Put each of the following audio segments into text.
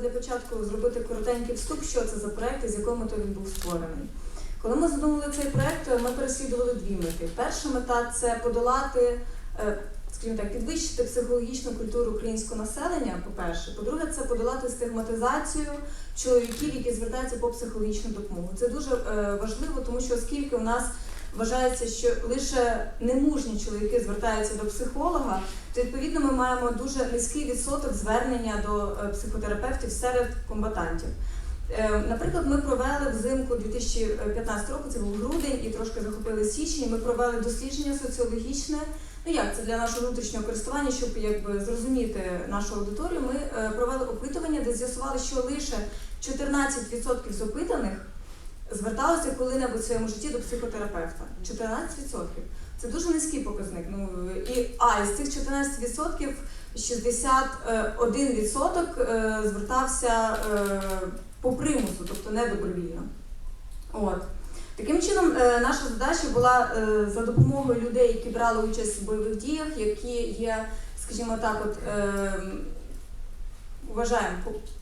для початку зробити коротенький вступ, що це за проект і з якою метою він був створений. Коли ми задумали цей проект, ми переслідували дві мети. Перша мета це подолати, е, скажімо так, підвищити психологічну культуру українського населення. По-перше, по-друге, це подолати стигматизацію чоловіків, які звертаються по психологічну допомогу. Це дуже е, важливо, тому що оскільки у нас вважається, що лише немужні чоловіки звертаються до психолога, то відповідно ми маємо дуже низький відсоток звернення до е, психотерапевтів серед комбатантів. Е, Наприклад, ми провели взимку 2015 року, це був грудень, і трошки захопили січень. Ми провели дослідження соціологічне. Ну як це для нашого внутрішнього користування, щоб якби зрозуміти нашу аудиторію. Ми е, провели опитування, де з'ясували, що лише 14% з опитаних зверталися коли-небудь в своєму житті до психотерапевта. 14%. Це дуже низький показник. Ну і а із цих 14% 61% е, звертався е, по примусу, тобто не добровільно. От. Таким чином, е, наша задача була е, за допомогою людей, які брали участь в бойових діях, які є, скажімо так, от.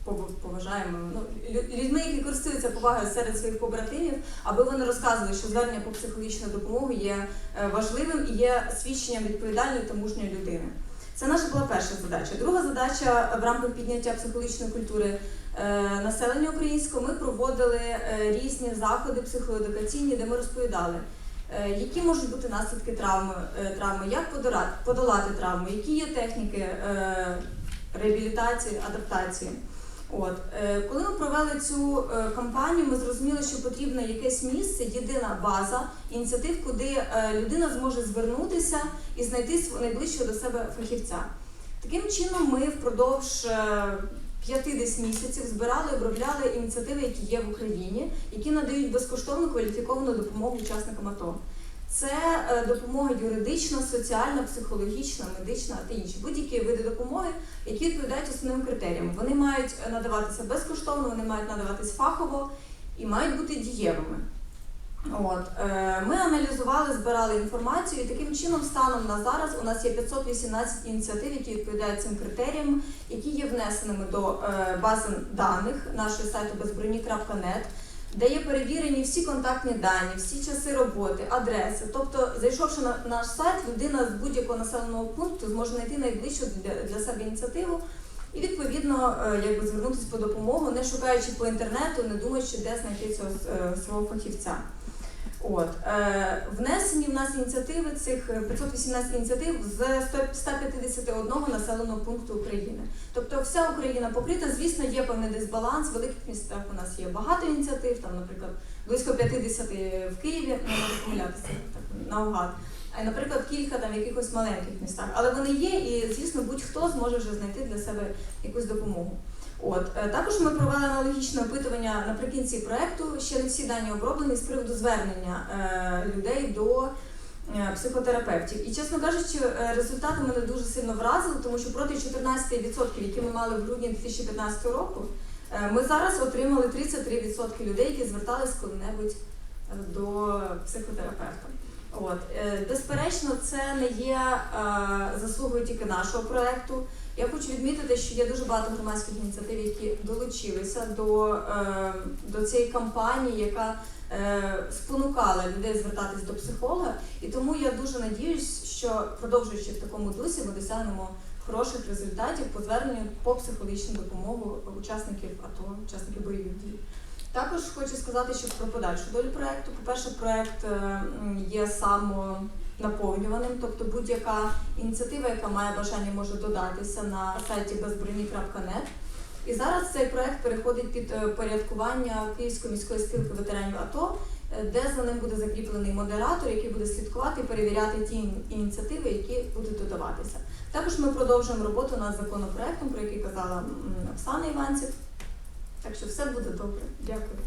По- поважаємо ну, людьми, які користуються повагою серед своїх побратимів, аби вони розказували, що звернення по психологічну допомогу є е, важливим і є свідченням відповідальної та мужньої людини. Це наша була перша задача. Друга задача в рамках підняття психологічної культури е, населення українського ми проводили е, різні заходи психоедукаційні, де ми розповідали, які можуть бути наслідки травми, травми як подолати, травму, які є техніки реабілітації, адаптації. От е, коли ми провели цю е, кампанію, ми зрозуміли, що потрібно якесь місце, єдина база ініціатив, куди е, людина зможе звернутися і знайти найближчого до себе фахівця. Таким чином, ми впродовж е, п'яти десь місяців збирали обробляли ініціативи, які є в Україні, які надають безкоштовну кваліфіковану допомогу учасникам АТО. Це е, допомога юридична, соціальна, психологічна, медична та інші будь-які види допомоги, які відповідають основним критеріям. Вони мають е, надаватися безкоштовно, вони мають надаватись фахово і мають бути дієвими. От е, ми аналізували, збирали інформацію, і таким чином, станом на зараз, у нас є 518 ініціатив, які відповідають цим критеріям, які є внесеними до бази даних нашого сайту безброні.нет, де є перевірені всі контактні дані, всі часи роботи, адреси. Тобто, зайшовши на наш сайт, людина з будь-якого населеного пункту зможе знайти найближчу для, себе ініціативу і відповідно е, якби звернутися по допомогу, не шукаючи по інтернету, не думаючи, де знайти цього е, свого фахівця. От е, внесені в нас ініціативи цих е, 518 ініціатив з 151 населеного пункту України. Тобто вся Україна покрита. Звісно, є певний дисбаланс. В великих містах у нас є багато ініціатив, там, наприклад, близько 50 в Києві, не можу помилятися так наугад. А наприклад, кілька там якихось маленьких містах. Але вони є, і звісно, будь-хто зможе вже знайти для себе якусь допомогу. От е, також ми провели аналогічне опитування наприкінці проекту. Ще не всі дані оброблені з приводу звернення е, людей до е, психотерапевтів. І чесно кажучи, результати мене дуже сильно вразили, тому що проти 14%, які ми мали в грудні 2015 року, ми зараз отримали 33% людей, які звертались коли-небудь до психотерапевта. От безперечно, це не є заслугою тільки нашого проекту. Я хочу відмітити, що є дуже багато громадських ініціатив, які долучилися до, е, до цієї кампанії, яка е, спонукала людей звертатись до психолога. І тому я дуже надіюсь, що продовжуючи в такому дусі, ми досягнемо хороших результатів по зверненню по психологічну допомогу учасників АТО, учасників бойових дій. Також хочу сказати, що про подальшу долю проекту. По-перше, проект е, м, є самонаповнюваним, тобто будь-яка ініціатива, яка має бажання, може додатися на сайті безброні.нет. І зараз цей проект переходить під е, порядкування Київської міської спілки ветеранів АТО, е, де за ним буде закріплений модератор, який буде слідкувати і перевіряти ті ініціативи, які будуть додаватися. Також ми продовжуємо роботу над законопроектом, про який казала Оксана Іванців. Так що все буде добре. Дякую.